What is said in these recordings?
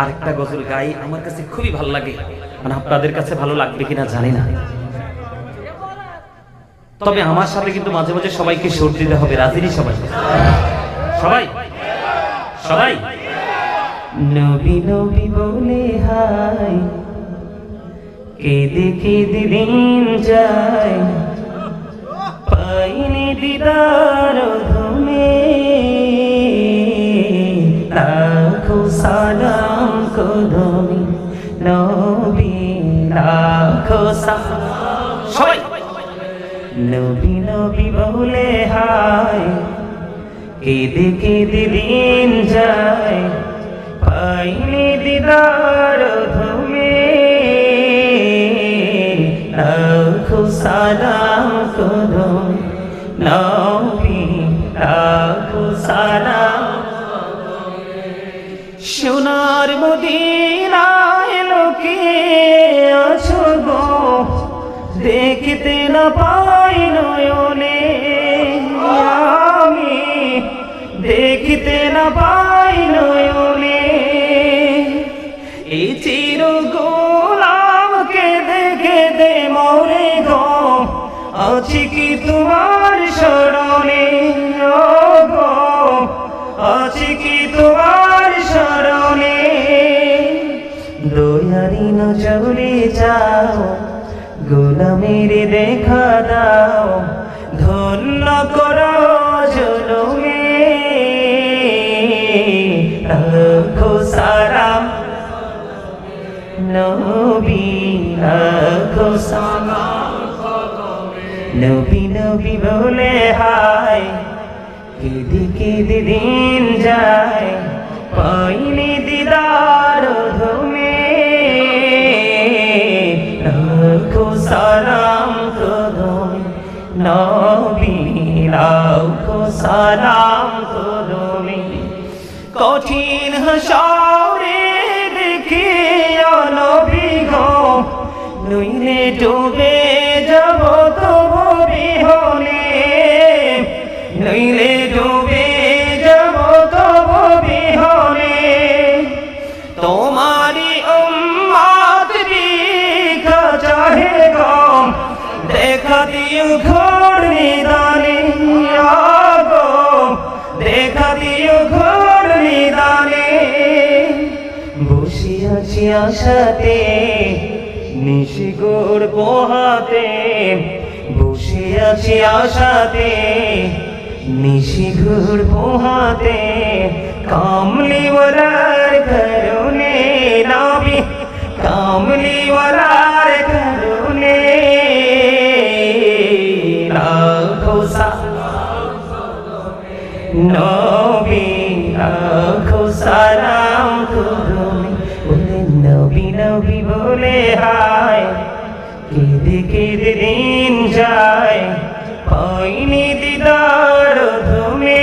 আরেকটা গজল গাই, আমার কাছে খুবই ভালো লাগে। মানে আপনাদের কাছে ভালো লাগবে কিনা জানি না। তবে আমার সাথে কিন্তু মাঝে মাঝে সবাইকে সুর দিতে হবে রাজিনী সবাই। সবাই? সবাই? নবী নবী বলে হাই, কেঁদে কেঁদে দিন যায়। পাইনি দিদার কদমি নবী লাখো সবাই। নবী নবী বলে হায়। কেঁদে কেঁদে দিন যায়। পাইনি দিদার ধুমে। লাখো সালাম কদম নবী সোনার মদিনায় লোকে আছো দেখিতে না পাই নয়নে। আমি দেখিতে না পাই নয়নে। এই চির গোলামকে দেখে দে মরে গো। আছি কি তোমার স্মরণে দয়ারি নজরে যাও, গোলামের দেখা দাও, ধন্য করো জনমে। রাখো সারাম নবী, রাখো সালাম। নবী নবী বলে হায়, কেঁদে কেঁদে দিন সালাম কদম নবী রাখো সালাম কদমে কঠিন হাসরে দেখে নবী গো, নইলে ডুবে যাব তবু বিহনে। নইলে ডুবে আছি আশাতে নিশিগোর পোহাতে বসে আছি আশাতে নিশি নিশিঘুর পোহাতে, কামলিওয়ালার করুণে নাবি কামলিওয়ালার করুণে লাখো সালাম নবী লাখো সালাম বলে নবী বলে হায়। কেঁদে দিন যায় পাইনি দিদার তুমি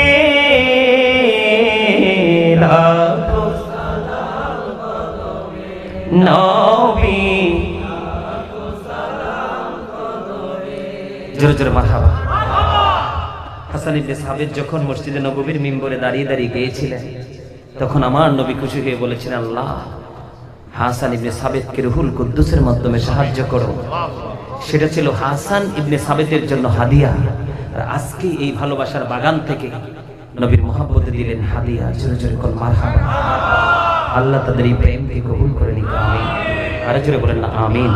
নবী। জোরে জোরে মারহাবা। হাসান ইবনে যখন মসজিদে নববীর মিম্বরে দাঁড়িয়ে দাঁড়িয়ে গিয়েছিলেন, তখন আমার নবী খুশি হয়ে বলেছেন আল্লাহ হাসান ইবনে সাবেদকে রুহুল কুদ্দুসের মাধ্যমে সাহায্য করো। সেটা ছিল হাসান ইবনে সাবেদের জন্য হাদিয়া। আর আজকে এই ভালোবাসার বাগান থেকে নবীর মহাব্বতে দিলেন হাদিয়া। জোরে জোরে কল মারহাবা। আল্লাহ তাদের এই প্রেমকে কবুল করে নিক, আমিন। আরে জোরে বলেন না, আমিন।